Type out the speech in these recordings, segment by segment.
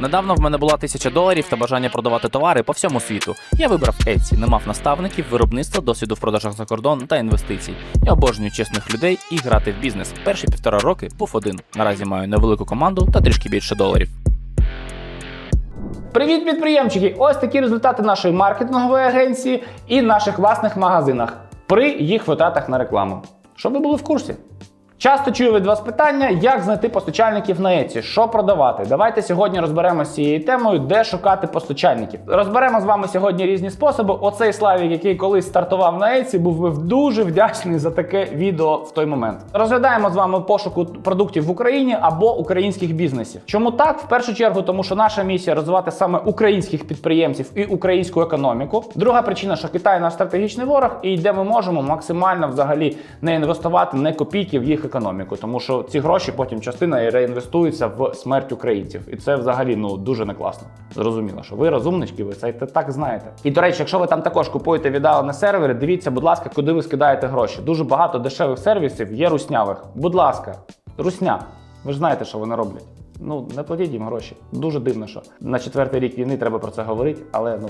Недавно в мене була тисяча доларів та бажання продавати товари по всьому світу. Я вибрав Etsy, не мав наставників, виробництва, досвіду в продажах за кордон та інвестицій. Я обожнюю чесних людей і грати в бізнес. Перші півтора роки був один. Наразі маю невелику команду та трішки більше доларів. Привіт, підприємчики! Ось такі результати нашої маркетингової агенції і наших власних магазинах при їх витратах на рекламу. Щоб ви були в курсі. Часто чую від вас питання, як знайти постачальників на Etsy, що продавати. Давайте сьогодні розберемося цією темою, де шукати постачальників. Розберемо з вами сьогодні різні способи. Оцей Славік, який колись стартував на Etsy, був би дуже вдячний за таке відео в той момент. Розглядаємо з вами пошуку продуктів в Україні або українських бізнесів. Чому так? В першу чергу, тому що наша місія розвивати саме українських підприємців і українську економіку. Друга причина, що Китай наш стратегічний ворог, і де ми можемо максимально взагалі не інвестувати не копійки в їх економіку, тому що ці гроші потім частина реінвестуються в смерть українців, і це взагалі ну дуже не класно. Зрозуміло, що ви розумнички, ви це так знаєте. І до речі, якщо ви там також купуєте віддалені сервери, дивіться, будь ласка, куди ви скидаєте гроші. Дуже багато дешевих сервісів є руснявих. Будь ласка, русня. Ви ж знаєте, що вони роблять. Ну не платіть їм гроші. Дуже дивно, що на четвертий рік війни треба про це говорити, але ну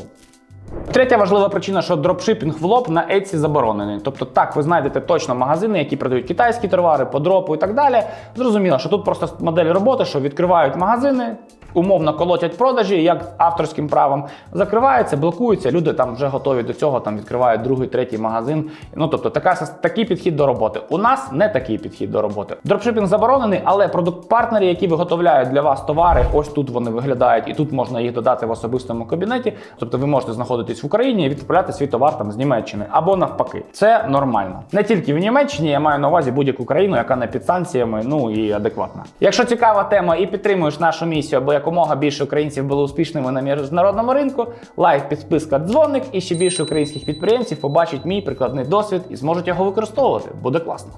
Третя важлива причина, що дропшипінг в лоб на Etsy заборонений. Тобто, так, ви знайдете точно магазини, які продають китайські товари по дропу і так далі. Зрозуміло, що тут просто модель роботи, що відкривають магазини, умовно колотять продажі, як авторським правом, закриваються, блокуються. Люди там вже готові до цього, там відкривають другий, третій магазин. Ну тобто, така такий підхід до роботи. У нас не такий підхід до роботи. Дропшипінг заборонений, але продукт-партнери, які виготовляють для вас товари, ось тут вони виглядають, і тут можна їх додати в особистому кабінеті. Тобто, ви можете знаходитись в Україні і відправляти свій товар там з Німеччини або навпаки. Це нормально. Не тільки в Німеччині, я маю на увазі будь-яку країну, яка не під санкціями, ну і адекватна. Якщо цікава тема і підтримуєш нашу місію, аби якомога більше українців було успішними на міжнародному ринку, лайк, підписка, дзвоник і ще більше українських підприємців побачать мій прикладний досвід і зможуть його використовувати. Буде класно.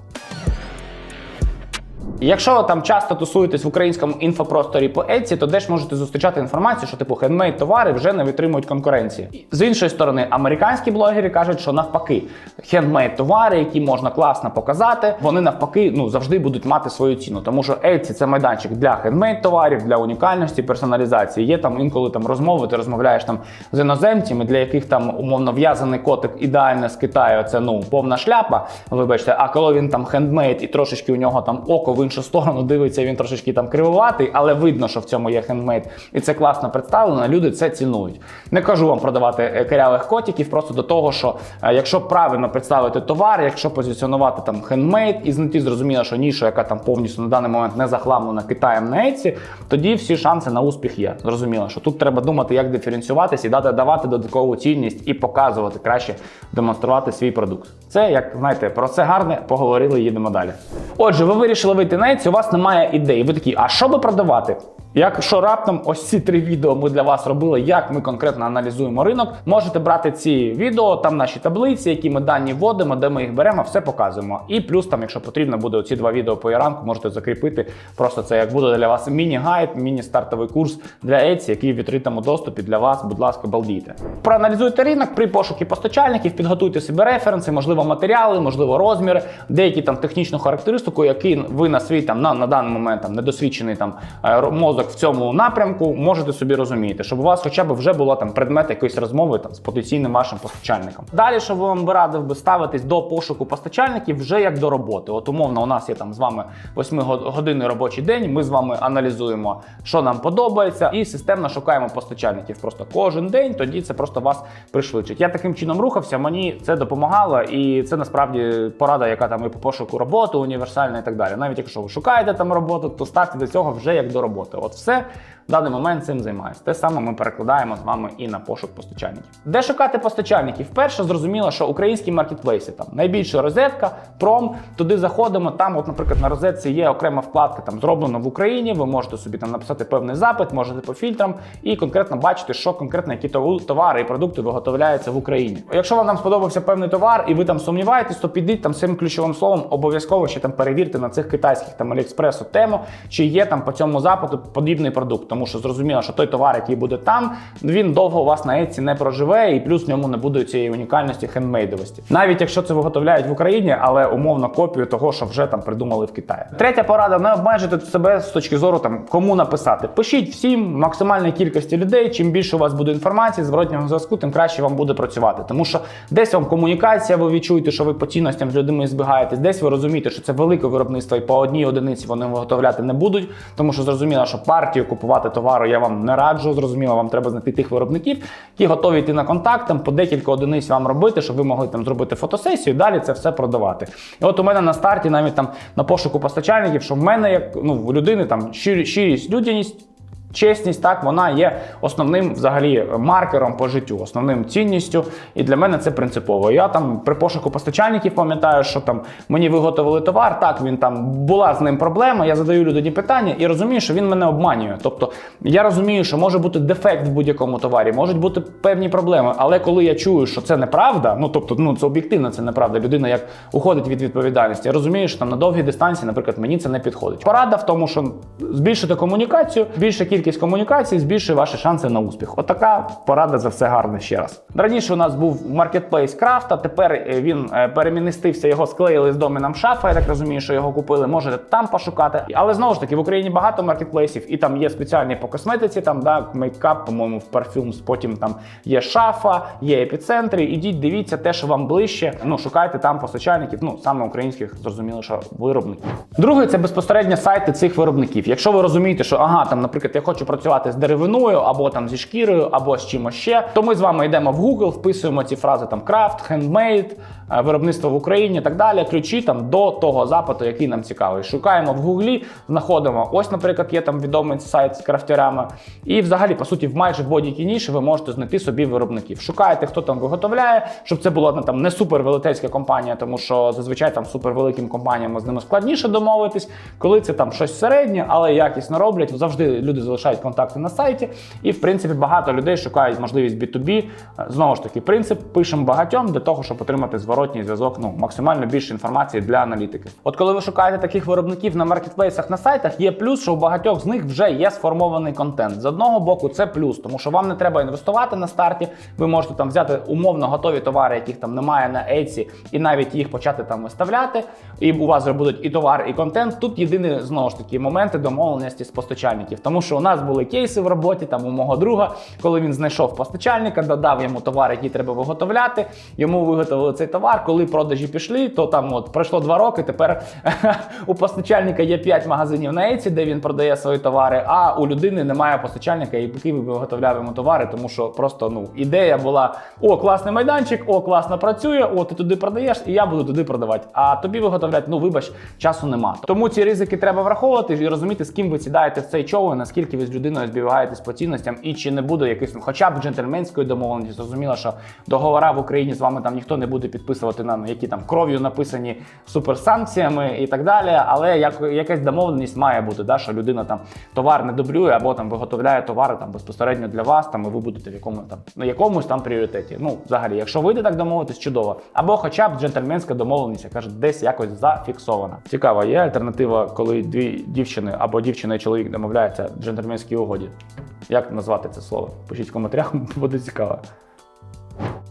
Якщо ви там часто тусуєтесь в українському інфопросторі по Etsy, то де ж можете зустрічати інформацію, що типу хендмейд товари вже не витримують конкуренції. З іншої сторони, американські блогери кажуть, що навпаки, хендмейд товари, які можна класно показати, вони навпаки ну завжди будуть мати свою ціну. Тому що Etsy – це майданчик для хендмейд товарів, для унікальності, персоналізації. Є там інколи там розмови, ти розмовляєш там з іноземцями, для яких там умовно в'язаний котик ідеально з Китаю. Це ну повна шляпа. Вибачте, а коли він там хендмейд і трошечки у нього там око іншу сторону дивиться, він трошечки там кривуватий, але видно, що в цьому є хендмейд, і це класно представлено. Люди це цінують. Не кажу вам продавати е, корявих котиків, просто до того, що е, якщо правильно представити товар, якщо позиціонувати там хендмейд і знайти зрозуміло, що ніша, яка там повністю на даний момент не захламлена Китаєм на Etsy, тоді всі шанси на успіх є. Зрозуміло, що тут треба думати, як диференціюватися і давати додаткову цінність і показувати краще демонструвати свій продукт. Це як знаєте, про це гарне поговорили. Їдемо далі. Отже, ви вирішили вийти на у вас немає ідей. Ви такі, а що би продавати? Якщо раптом ось ці три відео ми для вас робили, як ми конкретно аналізуємо ринок, можете брати ці відео, там наші таблиці, які ми дані вводимо, де ми їх беремо, все показуємо. І плюс, там, якщо потрібно буде оці два відео по ранку, можете закріпити. Просто це як буде для вас міні-гайд, міні-стартовий курс для Etsy, який в відкритому доступі для вас, будь ласка, балдійте. Проаналізуйте ринок при пошуку постачальників, підготуйте собі референси, можливо, матеріали, можливо, розміри, деякі там технічну характеристику, які ви на свій там на, на даний момент там недосвідчений там е, мозок в цьому напрямку можете собі розуміти, щоб у вас хоча б вже було там предмет якоїсь розмови там з потенційним вашим постачальником. Далі, що вам би радив би ставитись до пошуку постачальників вже як до роботи. От умовно, у нас є там з вами 8 годинний робочий день. Ми з вами аналізуємо, що нам подобається, і системно шукаємо постачальників. Просто кожен день тоді це просто вас пришвидшить. Я таким чином рухався, мені це допомагало, і це насправді порада, яка там і по пошуку роботи, універсальна і так далі. Навіть якщо ви шукаєте там роботу, то ставте до цього вже як до роботи. От все в даний момент цим займаюся. Те саме ми перекладаємо з вами і на пошук постачальників. Де шукати постачальників? Перше, зрозуміло, що українські маркетплейси там найбільша розетка, пром. Туди заходимо. Там, от, наприклад, на розетці є окрема вкладка там зроблено в Україні. Ви можете собі там написати певний запит, можете по фільтрам і конкретно бачити, що конкретно які товари і продукти виготовляються в Україні. Якщо вам там сподобався певний товар, і ви там сумніваєтесь, то підіть там цим ключовим словом, обов'язково ще там перевірте на цих китайських там Аліекспресу тему, чи є там по цьому запиту подібний продукт. Тому що зрозуміло, що той товар, який буде там, він довго у вас на Etsy не проживе, і плюс в ньому не буде цієї унікальності хендмейдовості. Навіть якщо це виготовляють в Україні, але умовно копію того, що вже там придумали в Китаї. Третя порада: не обмежуйте себе з точки зору там кому написати. Пишіть всім максимальній кількості людей. Чим більше у вас буде інформації, зворотнього зв'язку, тим краще вам буде працювати. Тому що десь вам комунікація, ви відчуєте, що ви по цінностям з людьми збігаєтесь, десь ви розумієте, що це велике виробництво, і по одній одиниці вони виготовляти не будуть, тому що зрозуміло, що партію купувати товару я вам не раджу. Зрозуміло, вам треба знайти тих виробників, які готові йти на контакт, там по декілька одиниць вам робити, щоб ви могли там зробити фотосесію, і далі це все продавати. І от у мене на старті, навіть там на пошуку постачальників, що в мене як ну у людини там щирі- щирість, людяність. Чесність, так, вона є основним взагалі маркером по життю, основним цінністю. І для мене це принципово. Я там при пошуку постачальників пам'ятаю, що там мені виготовили товар. Так, він там була з ним проблема. Я задаю людині питання і розумію, що він мене обманює. Тобто я розумію, що може бути дефект в будь-якому товарі, можуть бути певні проблеми. Але коли я чую, що це неправда, ну тобто, ну це об'єктивно, це неправда. Людина як уходить від відповідальності. Я розумію, що там на довгій дистанції, наприклад, мені це не підходить. Порада в тому, що збільшити комунікацію, більша кількість комунікацій збільшує ваші шанси на успіх. Отака порада за все гарне ще раз. Раніше у нас був маркетплейс крафта. Тепер е, він е, перемінистився, його склеїли з доменом шафа. Я так розумію, що його купили. Можете там пошукати. Але знову ж таки в Україні багато маркетплейсів, і там є спеціальні по косметиці. Там да мейкап, по-моєму, в парфюмс. Потім там є шафа, є епіцентри. Ідіть, дивіться те, що вам ближче. Ну шукайте там постачальників. Ну саме українських зрозуміло, що виробників. Друге, це безпосередньо сайти цих виробників. Якщо ви розумієте, що ага, там, наприклад, я хочу працювати з деревиною або там зі шкірою, або з чимось ще, то ми з вами йдемо в Google, вписуємо ці фрази там крафт, хендмейд, виробництво в Україні і так далі. Ключі там до того запиту, який нам цікавий. Шукаємо в Гуглі, знаходимо. Ось, наприклад, є там відомий сайт з крафтярами. І взагалі, по суті, в майже будь-якій ніші ви можете знайти собі виробників. Шукаєте, хто там виготовляє, щоб це була ну, там не супер велетенська компанія, тому що зазвичай там супер великим компаніям з ними складніше домовитись. Коли це там щось середнє, але якісно роблять, завжди люди залишають контакти на сайті. І в принципі багато людей шукають можливість B2B. Знову ж таки, принцип пишемо багатьом для того, щоб отримати зворотній зв'язок, ну максимально більше інформації для аналітики. От коли ви шукаєте таких виробників на маркетплейсах на сайтах, є плюс, що у багатьох з них вже є сформований контент. З одного боку, це плюс, тому що вам не треба інвестувати на старті. Ви можете там взяти умовно готові товари, яких там немає на Etsy, і навіть їх почати там виставляти. І у вас вже будуть і товар, і контент. Тут єдині знову ж таки моменти домовленості з постачальників, тому що нас були кейси в роботі там у мого друга, коли він знайшов постачальника, додав йому товар, який треба виготовляти. Йому виготовили цей товар. Коли продажі пішли, то там от пройшло два роки. Тепер у постачальника є 5 магазинів на Etsy, де він продає свої товари. А у людини немає постачальника, який виготовляв йому товари, тому що просто ну ідея була: о, класний майданчик, о, класно працює, о, ти туди продаєш, і я буду туди продавати. А тобі виготовлять, ну вибач, часу нема. Тому ці ризики треба враховувати і розуміти, з ким ви сідаєте в цей човен, наскільки ви з людиною збігаєтесь по цінностям, і чи не буде якийсь, ну, хоча б джентльменської домовленості. Зрозуміло, що договора в Україні з вами там ніхто не буде підписувати на які там кров'ю написані суперсанкціями і так далі. Але як якась домовленість має бути, да, що людина там товар не дублює або там виготовляє товари там безпосередньо для вас, там і ви будете в якому там на якомусь там пріоритеті. Ну, взагалі, якщо вийде так домовитись, чудово. Або хоча б джентльменська домовленість, яка ж десь якось зафіксована. Цікаво, є альтернатива, коли дві дівчини або дівчина і чоловік домовляються в джентльменській угоді. Як назвати це слово? Пишіть в коментарях, буде цікаво.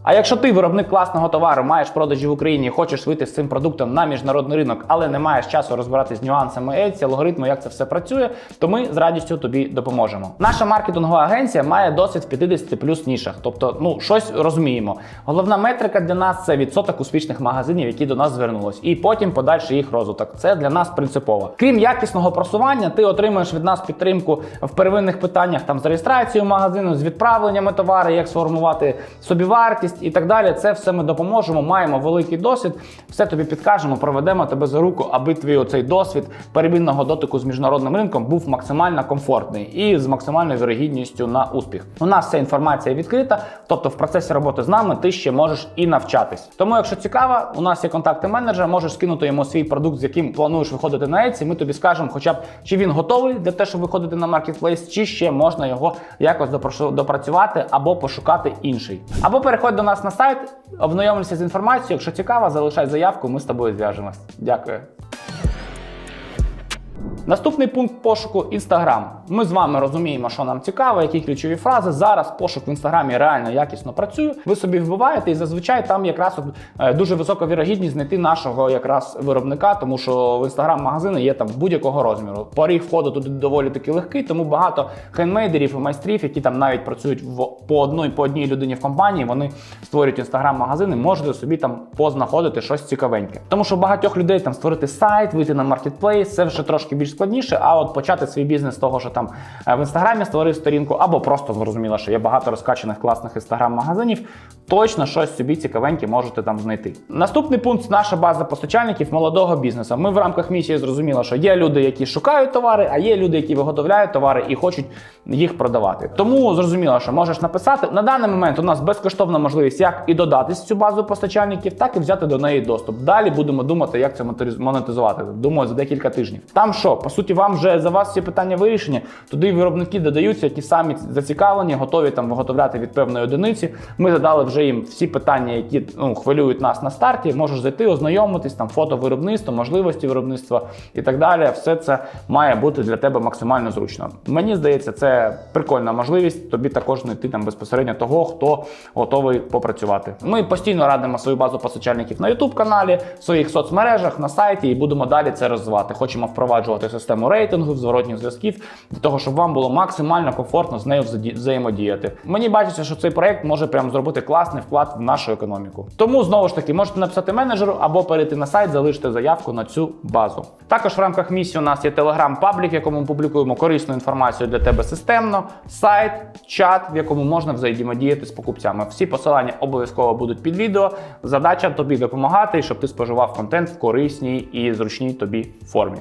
А якщо ти виробник класного товару, маєш продажі в Україні, хочеш вийти з цим продуктом на міжнародний ринок, але не маєш часу розбиратися з нюансами Etsy, алгоритму, як це все працює, то ми з радістю тобі допоможемо. Наша маркетингова агенція має досвід в 50 плюс нішах, тобто ну щось розуміємо. Головна метрика для нас це відсоток успішних магазинів, які до нас звернулись, і потім подальший їх розвиток. Це для нас принципово. Крім якісного просування, ти отримуєш від нас підтримку в первинних питаннях там з реєстрацією магазину, з відправленнями товару, як сформувати собівартість і так далі. Це все ми допоможемо. Маємо великий досвід. Все тобі підкажемо, проведемо тебе за руку, аби твій оцей досвід первинного дотику з міжнародним ринком був максимально комфортний і з максимальною вірогідністю на успіх. У нас вся інформація відкрита, тобто в процесі роботи з нами ти ще можеш і навчатись. Тому, якщо цікаво, у нас є контакти менеджера, можеш скинути йому свій продукт, з яким плануєш виходити на Etsy, Ми тобі скажемо, хоча б чи він готовий для того, щоб виходити на маркетплейс, чи ще можна його якось допрацювати або пошукати інший. Або переходь до нас на сайт, ознайомлюйся з інформацією. Якщо цікаво, залишай заявку, ми з тобою зв'яжемось. Дякую. Наступний пункт пошуку Інстаграм. Ми з вами розуміємо, що нам цікаво, які ключові фрази. Зараз пошук в інстаграмі реально якісно працює. Ви собі вбиваєте, і зазвичай там якраз е, дуже висока вірогідність знайти нашого якраз виробника, тому що в інстаграм-магазини є там будь-якого розміру. Поріг входу туди доволі таки легкий, тому багато хендмейдерів і майстрів, які там навіть працюють в по одній по одній людині в компанії. Вони створюють інстаграм-магазини, можете собі там познаходити щось цікавеньке. Тому що багатьох людей там створити сайт, вийти на маркетплейс, це вже трошки більш складніше. А от почати свій бізнес з того, що там е, в інстаграмі створив сторінку, або просто зрозуміло, що є багато розкачаних класних інстаграм-магазинів. Точно щось собі цікавеньке можете там знайти. Наступний пункт наша база постачальників молодого бізнесу. Ми в рамках місії зрозуміли, що є люди, які шукають товари, а є люди, які виготовляють товари і хочуть їх продавати. Тому зрозуміло, що можеш написати на даний момент. У нас безкоштовна можливість як і додатись цю базу постачальників, так і взяти до неї доступ. Далі будемо думати, як це монетиз- монетизувати. Думаю, за декілька тижнів. Там що, по суті, вам вже за вас всі питання вирішені. Туди виробники додаються, які самі зацікавлені, готові там виготовляти від певної одиниці. Ми задали вже їм всі питання, які ну, хвилюють нас на старті. Можеш зайти, ознайомитись, там фото виробництва, можливості виробництва і так далі. Все це має бути для тебе максимально зручно. Мені здається, це прикольна можливість тобі також знайти там безпосередньо того, хто готовий попрацювати. Ми постійно радимо свою базу постачальників на youtube каналі, в своїх соцмережах, на сайті і будемо далі це розвивати. Хочемо впроваджувати систему рейтингу, зворотніх зв'язків для того, щоб вам було максимально комфортно з нею взаємодіяти. Мені бачиться, що цей проект може прям зробити класний вклад в нашу економіку. Тому знову ж таки можете написати менеджеру або перейти на сайт, залишити заявку на цю базу. Також в рамках місії у нас є телеграм-паблік, в якому ми публікуємо корисну інформацію для тебе системно, сайт, чат, в якому можна взаємодіяти з покупцями. Всі посилання обов'язково будуть під відео. Задача тобі допомагати, щоб ти споживав контент в корисній і зручній тобі формі.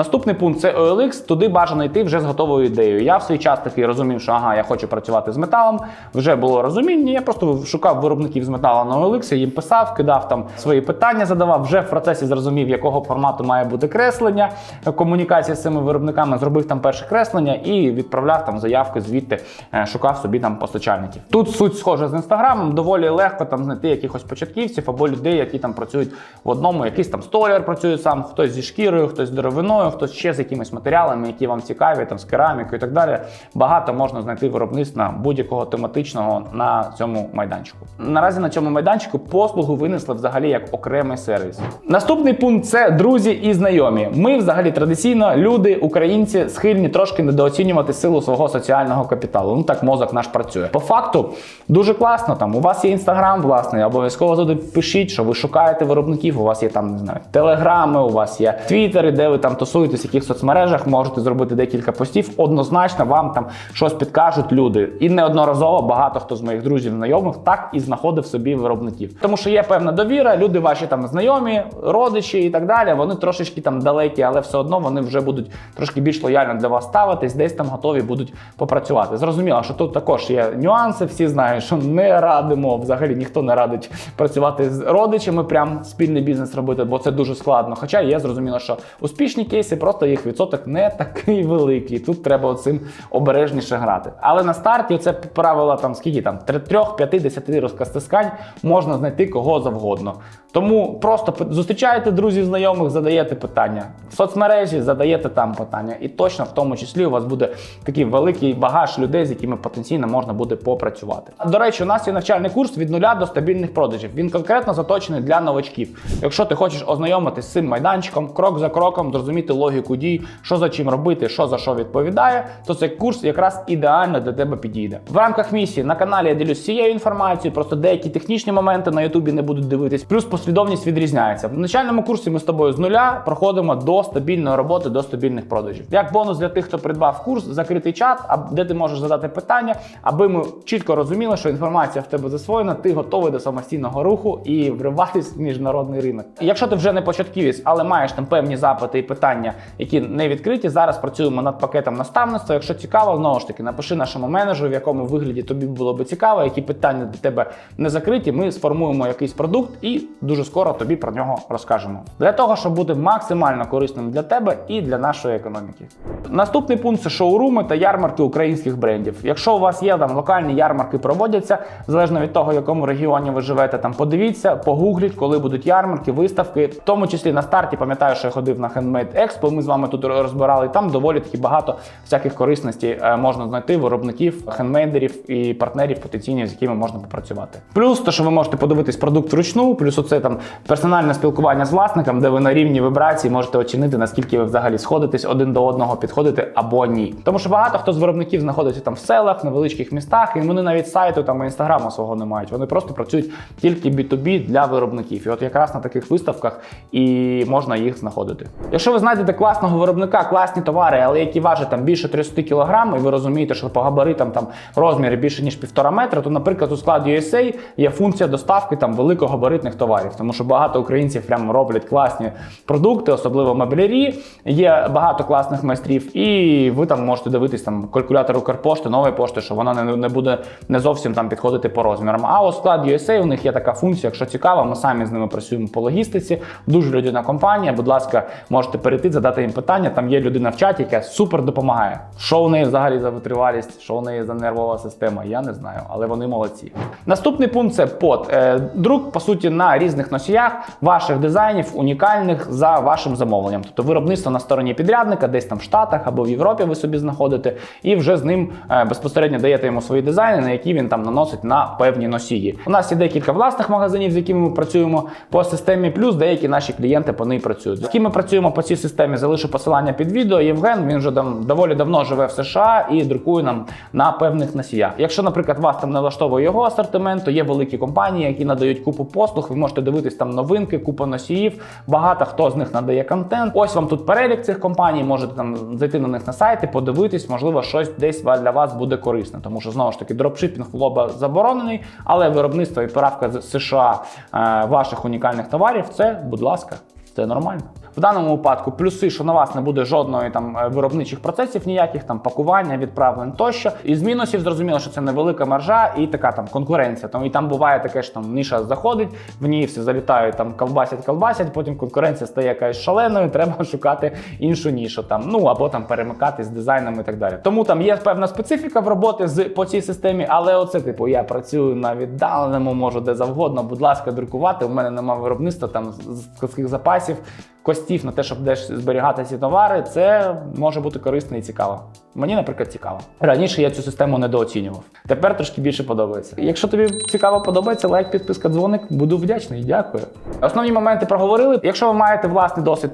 Наступний пункт це OLX. Туди бажано йти вже з готовою ідеєю. Я в свій час такий розумів, що ага, я хочу працювати з металом. Вже було розуміння. Я просто шукав виробників з металу на OLX, їм писав, кидав там свої питання, задавав. Вже в процесі зрозумів, якого формату має бути креслення, комунікація з цими виробниками. Зробив там перше креслення і відправляв там заявки звідти, е, шукав собі там постачальників. Тут суть схожа з інстаграмом. Доволі легко там знайти якихось початківців або людей, які там працюють в одному. Якийсь там столяр працює сам, хтось зі шкірою, хтось з деревиною, хтось ще з якимись матеріалами, які вам цікаві, там з керамікою і так далі. Багато можна знайти виробництв на будь-якого тематичного на цьому майданчику. Наразі на цьому майданчику послугу винесли взагалі як окремий сервіс. Наступний пункт це друзі і знайомі. Ми взагалі традиційно люди, українці, схильні трошки недооцінювати силу свого соціального капіталу. Ну так мозок наш працює. По факту дуже класно. Там у вас є інстаграм власний, обов'язково туди пишіть, що ви шукаєте виробників. У вас є там не знаю, телеграми, у вас є твіттери, де ви там тусуєтесь, в яких соцмережах можете зробити декілька постів. Однозначно вам там щось підкажуть люди. І неодноразово багато хто з моїх друзів, знайомих так і знаходив собі виробників. Тому що є певна довіра, люди ваші там знайомі, родичі і так далі. Вони трошечки там далекі, але все одно вони вже будуть трошки більш лояльно для вас ставитись, десь там готові будуть попрацювати. Зрозуміло, що тут також є нюанси. Всі знають, що не радимо взагалі ніхто не радить працювати з родичами, прям спільний бізнес робити, бо це дуже складно. Хоча є зрозуміло, що успішні кейси, просто їх відсоток не такий великий. Тут треба цим обережніше грати. Але на старті це правило там скільки там 3-5-10 розкастискань можна знайти кого завгодно. Тому просто зустрічаєте друзів, знайомих, задаєте питання. В соцмережі задаєте там питання. І точно в тому числі у вас буде такий великий багаж людей, з якими потенційно можна буде попрацювати. До речі, у нас є навчальний курс від нуля до стабільних продажів. Він конкретно заточений для новачків. Якщо ти хочеш ознайомитись з цим майданчиком, крок за кроком, зрозуміти логіку дій, що за чим робити, що за що відповідає, то цей курс якраз ідеально для тебе підійде. В рамках місії на каналі я ділюсь цією інформацією, просто деякі технічні моменти на Ютубі не будуть дивитись. Плюс послідовність відрізняється. В начальному курсі ми з тобою з нуля проходимо до стабільної роботи, до стабільних продажів. Як бонус для тих, хто придбав курс, закритий чат, де ти можеш задати питання, аби ми чітко розуміли, що інформація в тебе засвоєна, ти готовий до самостійного руху і вриватись в міжнародний ринок. Якщо ти вже не початківець, але маєш там певні запити і питання, які не відкриті, зараз працюємо над пакетом наставництва. Якщо цікаво, знову ж таки, напиши нашому менеджеру, в якому вигляді тобі було би цікаво, які питання для тебе не закриті. Ми сформуємо якийсь продукт і дуже скоро тобі про нього розкажемо. Для того, щоб бути максимально корисним для тебе і для нашої економіки. Наступний пункт це шоуруми та ярмарки українських брендів. Якщо у вас є там локальні ярмарки, проводяться залежно від того, в якому регіоні ви живете, там подивіться, погугліть, коли будуть ярмарки, виставки. В тому числі на старті пам'ятаю, що я ходив на Handmade Експо. Ми з вами тут розбирали. Там доволі таки багато всяких корисностей е, можна знайти виробників, хендмейдерів і партнерів потенційних, з якими можна попрацювати. Плюс те, що ви можете подивитись продукт вручну, плюс оце там персональне спілкування з власником, де ви на рівні вібрації можете оцінити, наскільки ви взагалі сходитесь один до одного, підходите або ні. Тому що багато хто з виробників знаходиться там в селах, на невеличких містах, і вони навіть сайту там інстаграму свого не мають. Вони просто працюють тільки B2B для виробників. І от якраз на таких виставках і можна їх знаходити. Якщо ви знайдете класного виробника, класні товари, але які важать там більше 300 кг, і ви розумієте, що по габаритам там розміри більше ніж півтора метра, то, наприклад, у складі USA є функція доставки там великогабаритних товарів, тому що багато українців прямо роблять класні продукти, особливо меблярі. Є багато класних майстрів, і ви там можете дивитись там калькулятор Укрпошти, нової пошти, що вона не, не буде не зовсім там підходити по розмірам. А у складі USA у них є така функція, якщо цікаво, ми самі з ними працюємо по логістиці. Дуже людяна компанія. Будь ласка, можете перейти, задати їм питання. Там є людина в чаті, яка супер допомагає. Що у неї взагалі за витривалість, що у неї за нервова система, я не знаю, але вони молодці. Наступний пункт це под. Е, Друк, по суті, на різних носіях ваших дизайнів, унікальних за вашим замовленням. Тобто виробництво на стороні підрядника, десь там в Штатах або в Європі ви собі знаходите, і вже з ним е, безпосередньо даєте йому свої дизайни, на які він там наносить на певні носії. У нас є декілька власних магазинів, з якими ми працюємо по системі, плюс деякі наші клієнти по ній працюють. З ким ми працюємо по цій системі, залишу посилання під відео. Євген він вже там доволі давно живе в США і друкує нам на певних носіях. Якщо, наприклад, вас там не влаштовує його асортимент, то є великі компанії, які надають купу послуг. Ви можете дивитись там новинки, купа носіїв. Багато хто з них надає контент. Ось вам тут перелік цих компаній. Можете там зайти на них на сайти, подивитись, можливо, щось десь для вас буде корисне, тому що знову ж таки дропшипінг в лоба заборонений, але виробництво і правка з США е, ваших унікальних товарів це, будь ласка. Це нормально. В даному випадку плюси, що на вас не буде жодної там е, виробничих процесів, ніяких там пакування, відправлень тощо. Із мінусів зрозуміло, що це невелика маржа і така там конкуренція. Тому і там буває таке, що там ниша заходить, в ній всі залітають, там колбасять, колбасять, потім конкуренція стає якась шаленою, треба шукати іншу нішу там, ну або там перемикати з дизайном і так далі. Тому там є певна специфіка в роботи з по цій системі, але оце типу я працюю на віддаленому, можу де завгодно. Будь ласка, друкувати. У мене немає виробництва там з складських запасів. Костів на те, щоб десь зберігати ці товари, це може бути корисно і цікаво. Мені, наприклад, цікаво. Раніше я цю систему недооцінював. Тепер трошки більше подобається. Якщо тобі цікаво подобається, лайк, підписка, дзвоник, буду вдячний. Дякую. Основні моменти проговорили. Якщо ви маєте власний досвід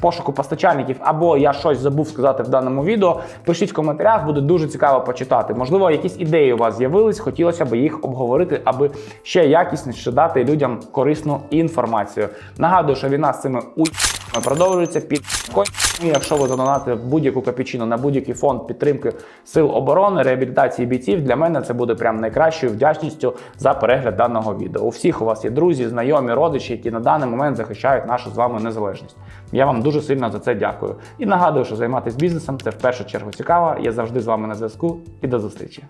пошуку, постачальників, або я щось забув сказати в даному відео, пишіть в коментарях, буде дуже цікаво почитати. Можливо, якісь ідеї у вас з'явились, хотілося б їх обговорити, аби ще якісніше дати людям корисну інформацію. Нагадую, що війна з цими у продовжується під кон- Якщо ви донатите будь-яку копійчину на будь-який фонд підтримки сил оборони, реабілітації бійців, для мене це буде прям найкращою вдячністю за перегляд даного відео. У всіх у вас є друзі, знайомі, родичі, які на даний момент захищають нашу з вами незалежність. Я вам дуже сильно за це дякую. І нагадую, що займатися бізнесом це в першу чергу цікаво. Я завжди з вами на зв'язку і до зустрічі.